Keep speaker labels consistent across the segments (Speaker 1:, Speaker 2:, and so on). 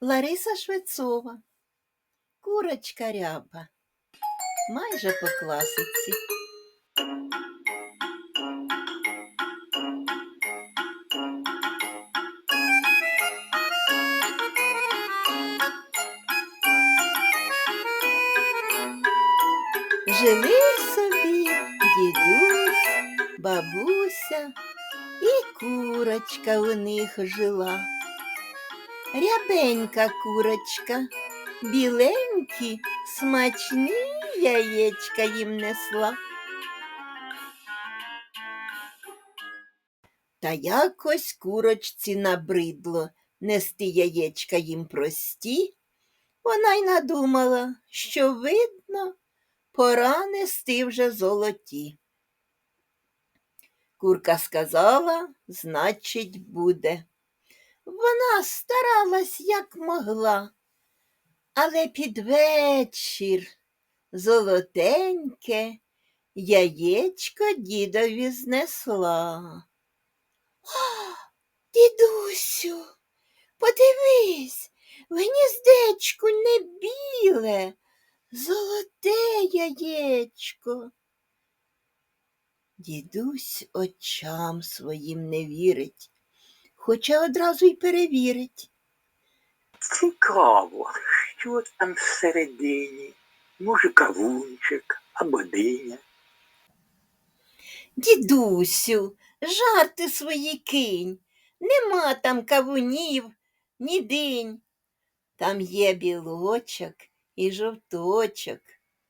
Speaker 1: Лариса Швецова, курочка ряба, майже по класиці. Жили собі дідусь, бабуся і курочка у них жила. Рябенька курочка, біленькі, смачні яєчка їм несла. Та якось курочці набридло нести яєчка їм прості. Вона й надумала, що видно, пора нести вже золоті. Курка сказала, значить, буде. Вона старалась як могла, але під вечір золотеньке яєчко дідові знесла. «А, Дідусю, подивись, в гніздечку не біле, золоте яєчко. Дідусь очам своїм не вірить, хоча одразу й перевірить.
Speaker 2: Цікаво, що там всередині. Може, кавунчик або диня.
Speaker 1: Дідусю, жарти свої кинь. Нема там кавунів, ні динь. Там є білочок і жовточок.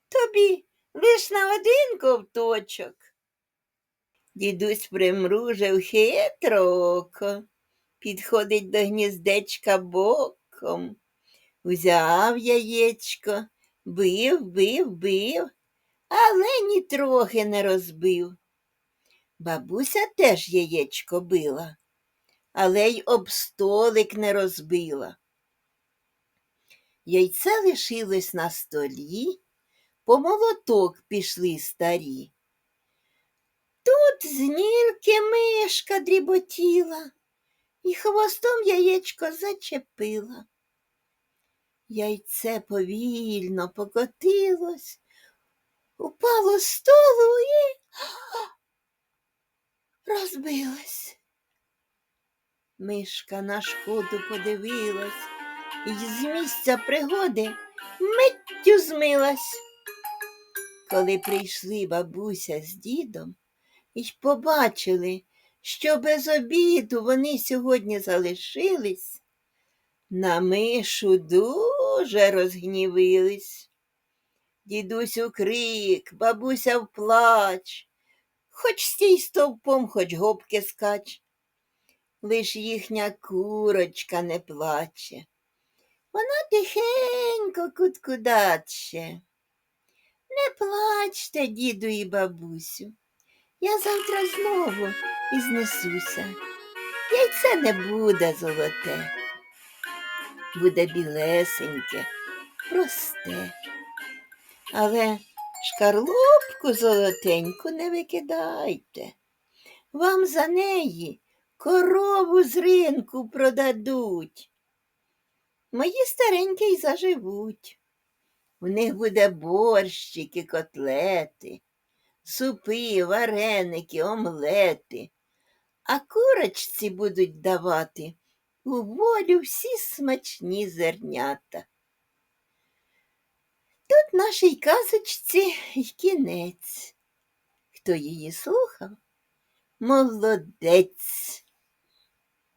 Speaker 1: Тобі лиш на один ковточок. Дідусь примружив хитро око, підходить до гніздечка боком. Узяв яєчко, бив, бив, бив, але нітрохи не розбив. Бабуся теж яєчко била, але й об столик не розбила. Яйце лишилось на столі, по молоток пішли старі. Тут з нірки мишка дріботіла і хвостом яєчко зачепила. Яйце повільно покотилось, упало з столу і розбилось. Мишка на шкоду подивилась і з місця пригоди миттю змилась. Коли прийшли бабуся з дідом і побачили, що без обіду вони сьогодні залишились, на мишу дуже розгнівились. Дідусь у крик, бабуся в плач, хоч стій стовпом, хоч гопки скач. Лиш їхня курочка не плаче. Вона тихенько куткудаче. Не плачте, діду і бабусю. Я завтра знову і знесуся. Яйце не буде золоте, буде білесеньке, просте. Але шкарлупку золотеньку не викидайте. Вам за неї корову з ринку продадуть. Мої старенькі й заживуть. У них буде борщики, котлети, супи, вареники, омлети, а курочці будуть давати у волю всі смачні зернята. Тут нашій казочці й кінець. Хто її слухав? Молодець.